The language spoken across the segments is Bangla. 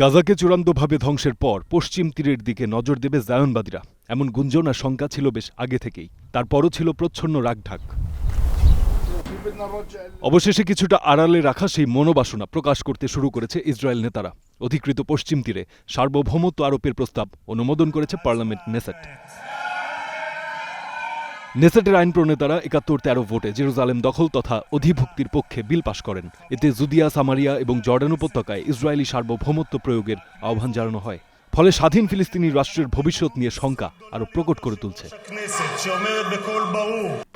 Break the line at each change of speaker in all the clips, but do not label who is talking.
গাজাকে চূড়ান্তভাবে ধ্বংসের পর পশ্চিম তীরের দিকে নজর দেবে জায়নবাদীরা এমন গুঞ্জন আর শঙ্কা ছিল বেশ আগে থেকেই তারপরও ছিল প্রচ্ছন্ন রাগঢাক অবশেষে কিছুটা আড়ালে রাখা সেই মনোবাসনা প্রকাশ করতে শুরু করেছে ইসরায়েল নেতারা অধিকৃত পশ্চিম তীরে সার্বভৌমত্ব আরোপের প্রস্তাব অনুমোদন করেছে পার্লামেন্ট নেসেট নেসেটের আইন প্রণেতারা একাত্তর তেরো ভোটে জেরুজালেম দখল তথা অধিভুক্তির পক্ষে বিল পাশ করেন এতে জুদিয়া সামারিয়া এবং জর্ডান উপত্যকায় ইসরায়েলি সার্বভৌমত্ব প্রয়োগের আহ্বান জানানো হয় ফলে স্বাধীন ফিলিস্তিনি রাষ্ট্রের ভবিষ্যৎ নিয়ে শঙ্কা আরও প্রকট করে তুলছে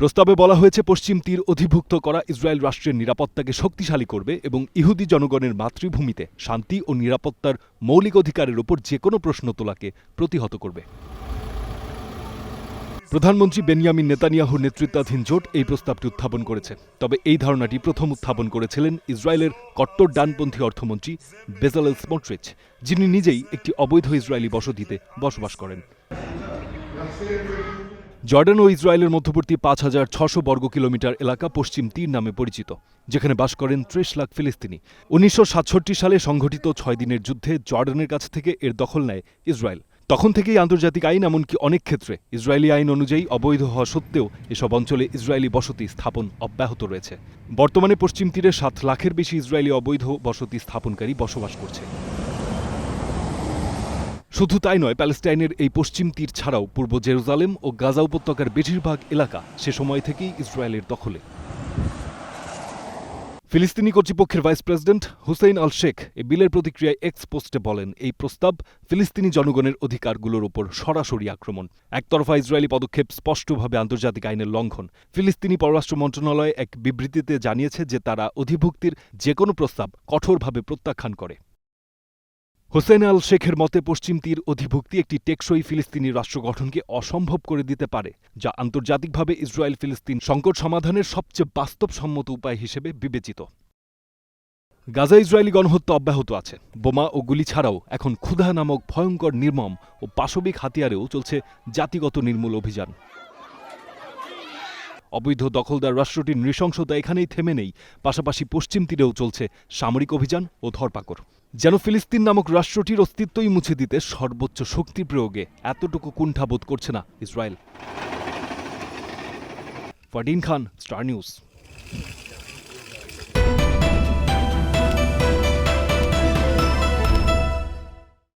প্রস্তাবে বলা হয়েছে পশ্চিম তীর অধিভুক্ত করা ইসরায়েল রাষ্ট্রের নিরাপত্তাকে শক্তিশালী করবে এবং ইহুদি জনগণের মাতৃভূমিতে শান্তি ও নিরাপত্তার মৌলিক অধিকারের ওপর যে কোনো প্রশ্ন তোলাকে প্রতিহত করবে প্রধানমন্ত্রী বেনিয়ামিন নেতানিয়াহুর নেতৃত্বাধীন জোট এই প্রস্তাবটি উত্থাপন করেছে তবে এই ধারণাটি প্রথম উত্থাপন করেছিলেন ইসরায়েলের কট্টর ডানপন্থী অর্থমন্ত্রী বেজাল স্মট্রিচ যিনি নিজেই একটি অবৈধ ইসরায়েলি বসতিতে বসবাস করেন জর্ডান ও ইসরায়েলের মধ্যবর্তী পাঁচ হাজার ছশো বর্গ কিলোমিটার এলাকা পশ্চিম তীর নামে পরিচিত যেখানে বাস করেন ত্রিশ লাখ ফিলিস্তিনি উনিশশো সালে সংঘটিত ছয় দিনের যুদ্ধে জর্ডানের কাছ থেকে এর দখল নেয় ইসরায়েল তখন থেকেই আন্তর্জাতিক আইন এমনকি অনেক ক্ষেত্রে ইসরায়েলি আইন অনুযায়ী অবৈধ হওয়া সত্ত্বেও এসব অঞ্চলে ইসরায়েলি বসতি স্থাপন অব্যাহত রয়েছে বর্তমানে পশ্চিম তীরে সাত লাখের বেশি ইসরায়েলি অবৈধ বসতি স্থাপনকারী বসবাস করছে শুধু তাই নয় প্যালেস্টাইনের এই পশ্চিম তীর ছাড়াও পূর্ব জেরুজালেম ও গাজা উপত্যকার বেশিরভাগ এলাকা সে সময় থেকেই ইসরায়েলের দখলে ফিলিস্তিনি কর্তৃপক্ষের vice president Hussein al Sheikh এ বিলের প্রতিক্রিয়ায় এক্স পোস্টে বলেন এই প্রস্তাব ফিলিস্তিনি জনগণের অধিকারগুলোর ওপর সরাসরি আক্রমণ একতরফা ইসরায়েলি পদক্ষেপ স্পষ্টভাবে আন্তর্জাতিক আইনের লঙ্ঘন ফিলিস্তিনি পররাষ্ট্র মন্ত্রণালয় এক বিবৃতিতে জানিয়েছে যে তারা অধিভুক্তির যে কোনো প্রস্তাব কঠোরভাবে প্রত্যাখ্যান করে হোসেন আল শেখের মতে পশ্চিম তীর অধিভুক্তি একটি টেকসই ফিলিস্তিনি রাষ্ট্র গঠনকে অসম্ভব করে দিতে পারে যা আন্তর্জাতিকভাবে ইসরায়েল ফিলিস্তিন সংকট সমাধানের সবচেয়ে বাস্তবসম্মত উপায় হিসেবে বিবেচিত গাজা ইসরায়েলি গণহত্যা অব্যাহত আছে বোমা ও গুলি ছাড়াও এখন ক্ষুধা নামক ভয়ঙ্কর নির্মম ও পাশবিক হাতিয়ারেও চলছে জাতিগত নির্মূল অভিযান অবৈধ দখলদার রাষ্ট্রটির নৃশংসতা এখানেই থেমে নেই পাশাপাশি পশ্চিম তীরেও চলছে সামরিক অভিযান ও ধরপাকড় যেন ফিলিস্তিন নামক রাষ্ট্রটির অস্তিত্বই মুছে দিতে সর্বোচ্চ শক্তি প্রয়োগে এতটুকু কুণ্ঠাবোধ করছে না Israel Fardin Khan star news